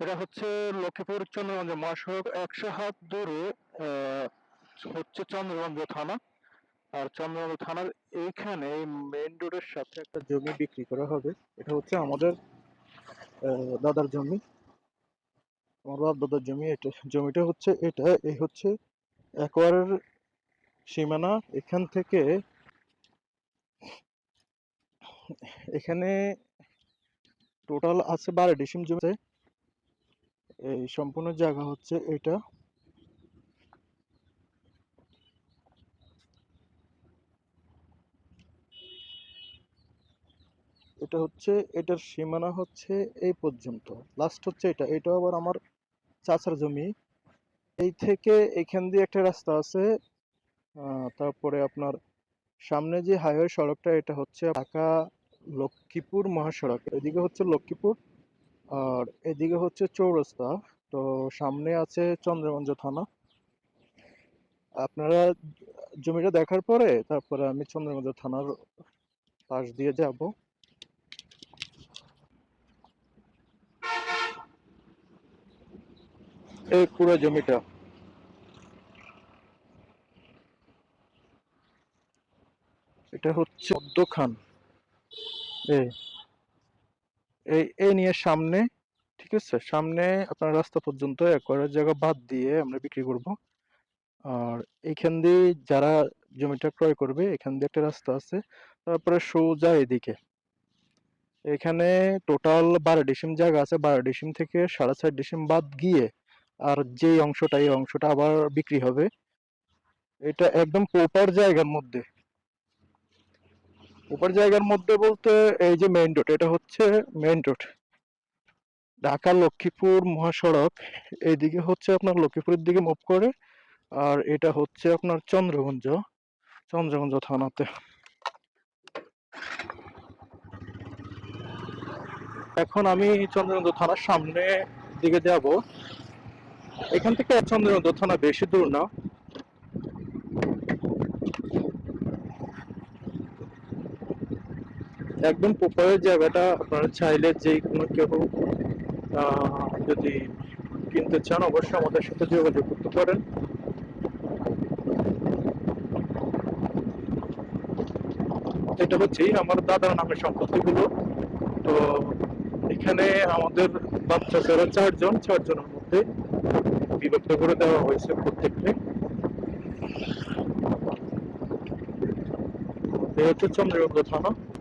এটা হচ্ছে লক্ষ্মীপুর চন্দ্রগঞ্জ মহাসড়ক একশো হাত দূরে হচ্ছে চন্দ্রগঞ্জ থানা। আর চন্দ্রগঞ্জ থানার এইখানে মেইন রোডের সাথে একটা জমি বিক্রি করা হবে। এটা হচ্ছে আমাদের দাদার জমি। আমার বাপ দাদার জমি, এটা জমিটা হচ্ছে, এটা, এই হচ্ছে একবারের সীমানা। এখান থেকে এখানে টোটাল আছে বারো ডিসিম জমিতে এই সম্পূর্ণ জায়গা হচ্ছে এটা। এটা হচ্ছে, এটার সীমানা হচ্ছে এই পর্যন্ত। লাস্ট হচ্ছে এটা। এটা আবার আমার চাচার জমি। এই থেকে এখান দিয়ে একটা রাস্তা আছে। তারপরে আপনার সামনে যে হাইওয়ে সড়কটা, এটা হচ্ছে ঢাকা লক্ষ্মীপুর মহাসড়ক, এদিকে হচ্ছে লক্ষ্মীপুর আর এদিকে হচ্ছে চৌরাস্তা। তো সামনে আছে চন্দ্রগঞ্জ থানা। আপনারা জমিটা দেখার পরে তারপরে আমি চন্দ্রগঞ্জ থানার পাশ দিয়ে যাব। এই পুরো জমিটা। এটা হচ্ছে খান এই এই নিয়ে সামনে, ঠিক আছে? সামনে আপনার রাস্তা পর্যন্ত একবারের জায়গা বাদ দিয়ে আমরা বিক্রি করব। আর এইখান দিয়ে যারা জমিটা ক্রয় করবে, এখান দিয়ে একটা রাস্তা আছে, তারপরে সোজা এদিকে। এখানে টোটাল বারো ডিসিম জায়গা আছে, বারো ডিসিম থেকে সাড়ে চার ডিসিম বাদ গিয়ে আর যে অংশটা, এই অংশটা আবার বিক্রি হবে। এটা একদম প্রপার জায়গার মধ্যে। প্রপার জায়গার মধ্যে বলতে এই যে মেইন রোড এটা হচ্ছে মেইন রোড ঢাকা লক্ষ্মীপুর মহাসড়ক, এইদিকে হচ্ছে আপনার লক্ষ্মীপুরের দিকে মুভ করে, আর এটা হচ্ছে আপনার চন্দ্রগঞ্জ চন্দ্রগঞ্জ থানাতে। এখন আমি চন্দ্রগঞ্জ থানার সামনে দিকে যাব। এখান থেকে চন্দ্রগঞ্জ থানা বেশি দূর না। একদম প্রপারের জায়গাটা আপনারা চাইলে যে কোনো কেউ যদি কিনতে চান, অবশ্যই আমাদের সাথে যোগাযোগ করতে পারেন। এটা হচ্ছে আমার দাদার নামের সম্পত্তিগুলো। তো এখানে আমাদের বাচ্চা ছেলে চারজন, চারজনের মধ্যে বিভক্ত করে দেওয়া হয়েছে প্রত্যেককে। এই হচ্ছে চন্দ্রগঞ্জ থানা।